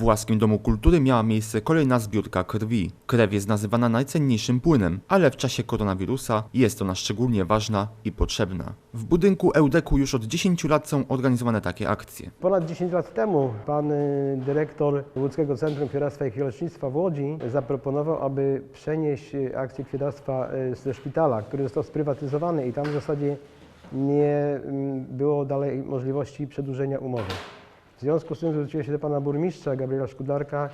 W Łaskim Domu Kultury miała miejsce kolejna zbiórka krwi. Krew jest nazywana najcenniejszym płynem, ale w czasie koronawirusa jest ona szczególnie ważna i potrzebna. W budynku Eudeku już od 10 lat są organizowane takie akcje. Ponad 10 lat temu pan y, dyrektor Łódzkiego Centrum Krwiodawstwa i Krwiolecznictwa w Łodzi zaproponował, aby przenieść akcję krwiodawstwa y, ze szpitala, który został sprywatyzowany i tam w zasadzie nie mm, było dalej możliwości przedłużenia umowy. W związku z tym zwróciłem się do pana burmistrza Gabriela Szkudlarka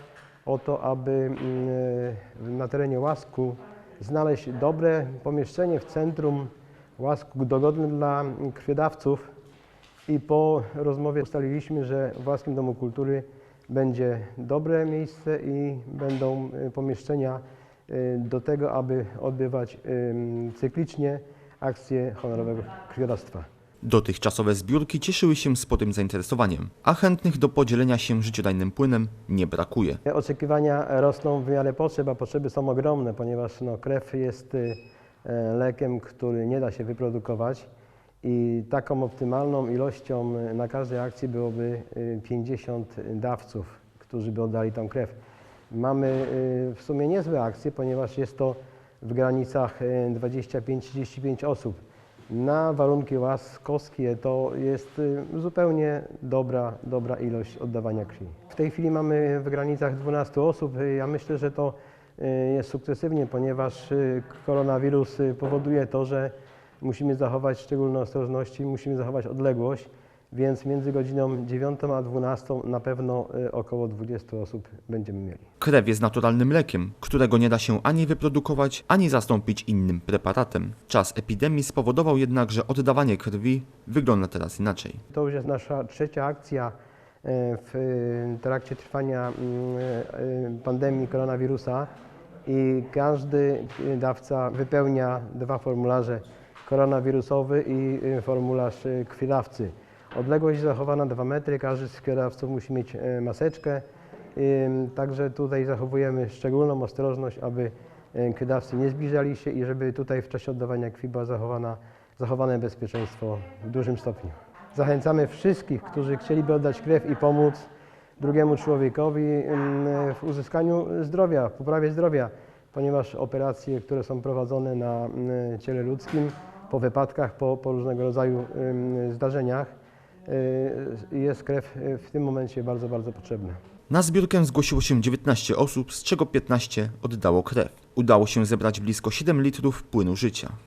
o to, aby mm, y, na terenie Łasku znaleźć dobre pomieszczenie w centrum Łasku, dogodne dla krwiodawców, i po rozmowie ustaliliśmy, że w Łaskim Domu Kultury będzie dobre miejsce i będą y, pomieszczenia y, do tego, aby odbywać cyklicznie akcje honorowego krwiodawstwa. Dotychczasowe zbiórki cieszyły się sporym zainteresowaniem, a chętnych do podzielenia się życiodajnym płynem nie brakuje. Oczekiwania rosną w miarę potrzeb, a potrzeby są ogromne, ponieważ no, krew jest y, e, lekiem, który nie da się wyprodukować i taką optymalną ilością y, na każdej akcji byłoby y, 50 dawców, którzy by oddali tą krew. Mamy y, w sumie niezłe akcje, ponieważ jest to w granicach y, 25-35 osób. Na warunki łaskowskie to jest y, zupełnie dobra, dobra ilość oddawania krwi. W tej chwili mamy w granicach 12 osób. Y, Ja myślę, że to y, jest sukcesywnie, ponieważ koronawirus powoduje to, że musimy zachować szczególne ostrożności, musimy zachować odległość, więc między godziną 9 a 12 na pewno y, około 20 osób będziemy mieli. Krew jest naturalnym lekiem, którego nie da się ani wyprodukować, ani zastąpić innym preparatem. Czas epidemii spowodował jednak, że oddawanie krwi wygląda teraz inaczej. To już jest nasza trzecia akcja e, w e, trakcie trwania mm, pandemii koronawirusa i każdy dawca wypełnia dwa formularze, koronawirusowy i formularz krwiodawcy. Odległość zachowana 2 metry, każdy z krwiodawców musi mieć e, maseczkę, także tutaj zachowujemy szczególną ostrożność, aby e, krwiodawcy nie zbliżali się i żeby tutaj w czasie oddawania krwi było zachowane bezpieczeństwo w dużym stopniu. Zachęcamy wszystkich, którzy chcieliby oddać krew i pomóc drugiemu człowiekowi w uzyskaniu zdrowia, poprawie zdrowia, ponieważ operacje, które są prowadzone na ciele ludzkim, po wypadkach, po, po różnego rodzaju zdarzeniach, jest krew y, w tym momencie bardzo, bardzo potrzebna. Na zbiórkę zgłosiło się 19 osób, z czego 15 oddało krew. Udało się zebrać blisko 7 litrów płynu życia.